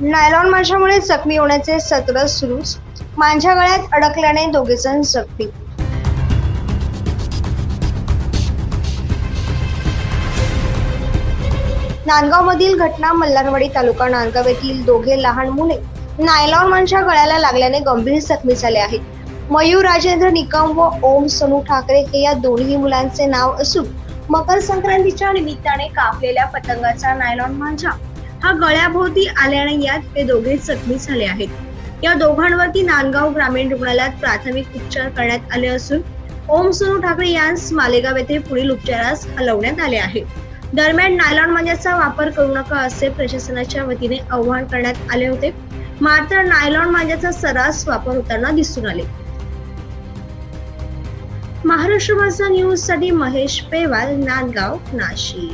Nylon माशामुळे जखमी होण्याचे सत्र सुरूच माझ्या गळ्यात अडकल्याने दोघे जण जखमी. नांदगाव मधील घटना मल्हारवाडी तालुका नांदगाव येथील दोघे लहान मुले नायलॉन मांशा गळ्याला लागल्याने गंभीर जखमी झाले आहेत. मयूर राजेंद्र निकम व ओम सनू ठाकरे हे या दोन्ही मुलांचे नाव असून मकर संक्रांतीच्या निमित्ताने कापलेल्या पतंगाचा नायलॉन मांजा. हा गळ्याभोवती आल्याने यात ते दोघे जखमी झाले आहेत. या दोघांवरती नांदगाव ग्रामीण रुग्णालयात प्राथमिक उपचार करण्यात आले असून ओम सोनू ठाकरे यांस मालेगाव येथे पुढील उपचारास हलवण्यात आले आहे. दरम्यान नायलॉन मांजाचा वापर करू नका असे प्रशासनाच्या वतीने आव्हान करण्यात आले होते. मात्र नायलॉन मांजाचा सर्रास वापर होताना दिसून आले. महाराष्ट्र भाषा न्यूजसाठी महेश पेवाल नांदगाव नाशिक.